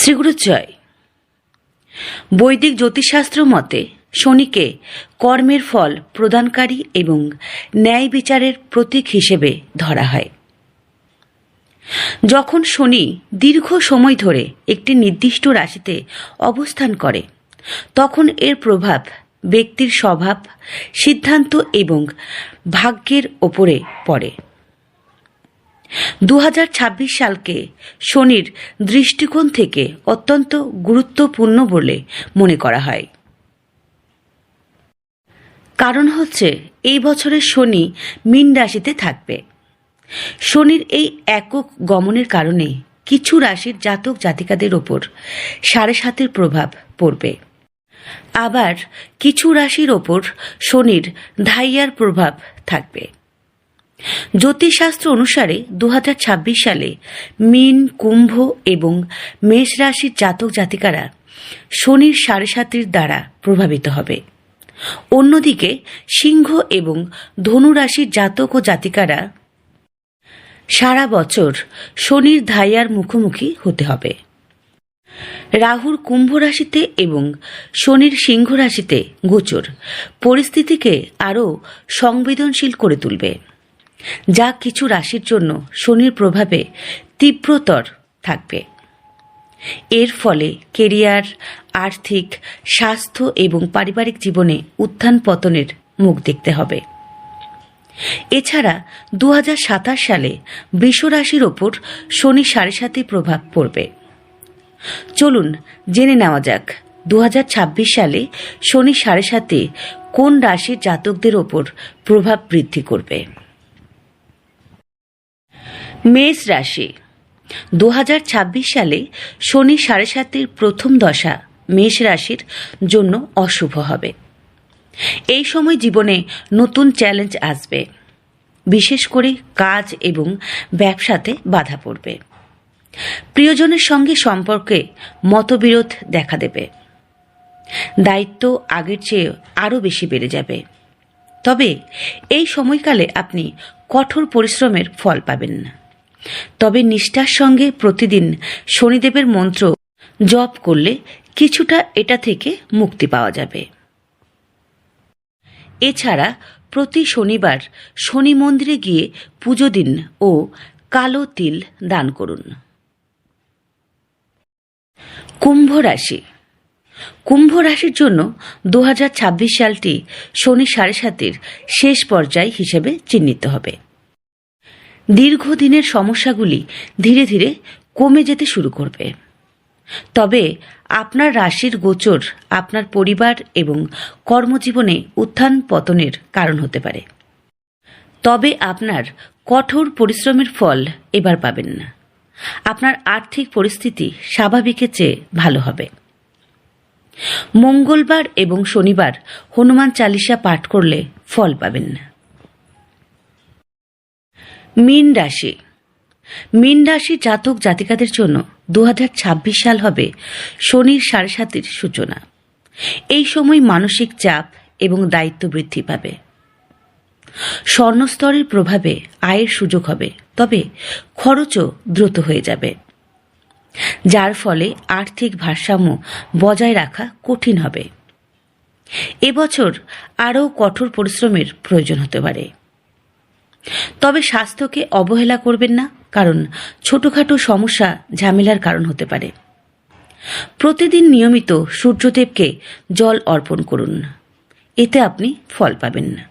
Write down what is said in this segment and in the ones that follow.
শ্রীগুরু জয় বৈদিক জ্যোতিষশাস্ত্র মতে শনিকে কর্মের ফল প্রদানকারী এবং ন্যায় বিচারের প্রতীক হিসেবে ধরা হয়। যখন শনি দীর্ঘ সময় ধরে একটি নির্দিষ্ট রাশিতে অবস্থান করে, তখন এর প্রভাব ব্যক্তির স্বভাব, সিদ্ধান্ত এবং ভাগ্যের ওপরে পড়ে। দু হাজার ছাব্বিশ সালকে শনির দৃষ্টিকোণ থেকে অত্যন্ত গুরুত্বপূর্ণ বলে মনে করা হয়। কারণ হচ্ছে, এই বছরের শনি মীন রাশিতে থাকবে। শনির এই একক গমনের কারণে কিছু রাশির জাতক জাতিকাদের ওপর সাড়ে সাতের প্রভাব পড়বে। আবার কিছু রাশির ওপর শনির ধাইয়ার প্রভাব থাকবে। জ্যোতিষশাস্ত্র অনুসারে দু হাজার ছাব্বিশ সালে মীন, কুম্ভ এবং মেষ রাশির জাতক জাতিকারা শনির সাড়ে সাতির দ্বারা প্রভাবিত হবে। অন্যদিকে সিংহ এবং ধনু রাশির জাতক ও জাতিকারা সারা বছর শনির ধাইয়ার মুখোমুখি হতে হবে। রাহুর কুম্ভ রাশিতে এবং শনির সিংহ রাশিতে গোচর। পরিস্থিতিকে আরও সংবেদনশীল করে তুলবে। যা কিছু রাশির জন্য শনির প্রভাবে তীব্রতর থাকবে। এর ফলে কেরিয়ার, আর্থিক, স্বাস্থ্য এবং পারিবারিক জীবনে উত্থান পতনের মুখ দেখতে হবে। এছাড়া দু হাজার সাতাশ সালে বৃষ রাশির ওপর শনি সাড়ে সাতে প্রভাব পড়বে। চলুন জেনে নেওয়া যাক দু হাজার ছাব্বিশ সালে শনি সাড়ে সাতে কোন রাশির জাতকদের ওপর প্রভাব বৃদ্ধি করবে। মেষ রাশি। দু হাজার ছাব্বিশ সালে শনি সাড়ে সাতের প্রথম দশা মেষ রাশির জন্য অশুভ হবে। এই সময় জীবনে নতুন চ্যালেঞ্জ আসবে, বিশেষ করে কাজ এবং ব্যবসাতে বাধা পড়বে। প্রিয়জনের সঙ্গে সম্পর্কে মতবিরোধ দেখা দেবে। দায়িত্ব আগের চেয়ে আরও বেশি বেড়ে যাবে। তবে এই সময়কালে আপনি কঠোর পরিশ্রমের ফল পাবেন না। তবে নিষ্ঠার সঙ্গে প্রতিদিন শনিদেবের মন্ত্র জপ করলে কিছুটা এটা থেকে মুক্তি পাওয়া যাবে। এছাড়া প্রতি শনিবার শনি মন্দিরে গিয়ে পুজো দিন ও কালো তিল দান করুন। কুম্ভ রাশি। কুম্ভ রাশির জন্য দু হাজার ছাব্বিশ সালটি শনি সাড়ে সাতের শেষ পর্যায় হিসেবে চিহ্নিত হবে। দীর্ঘদিনের সমস্যাগুলি ধীরে ধীরে কমে যেতে শুরু করবে। তবে আপনার রাশির গোচর আপনার পরিবার এবং কর্মজীবনে উত্থান পতনের কারণ হতে পারে। তবে আপনার কঠোর পরিশ্রমের ফল এবার পাবেন না। আপনার আর্থিক পরিস্থিতি স্বাভাবিকের চেয়ে ভালো হবে। মঙ্গলবার এবং শনিবার হনুমান চালিসা পাঠ করলে ফল পাবেন না। মীন রাশি। মীন রাশি জাতক জাতিকাদের জন্য দু হাজার ছাব্বিশ সাল হবে শনির সাড়ে সাতের সূচনা। এই সময় মানসিক চাপ এবং দায়িত্ব বৃদ্ধি পাবে। স্বর্ণস্তরের প্রভাবে আয়ের সুযোগ হবে, তবে খরচও দ্রুত হয়ে যাবে। যার ফলে আর্থিক ভারসাম্য বজায় রাখা কঠিন হবে। এবছর আরও কঠোর পরিশ্রমের প্রয়োজন হতে পারে। তবে স্বাস্থ্যকে অবহেলা করবেন না, কারণ ছোটখাটো সমস্যা ঝামেলার কারণ হতে পারে। প্রতিদিন নিয়মিত সূর্যদেবকে জল অর্পণ করুন। এতে আপনি ফল পাবেন। না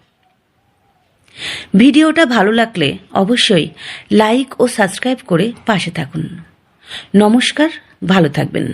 ভিডিওটা ভালো লাগলে অবশ্যই লাইক ও সাবস্ক্রাইব করে পাশে থাকুন। নমস্কার, ভালো থাকবেন।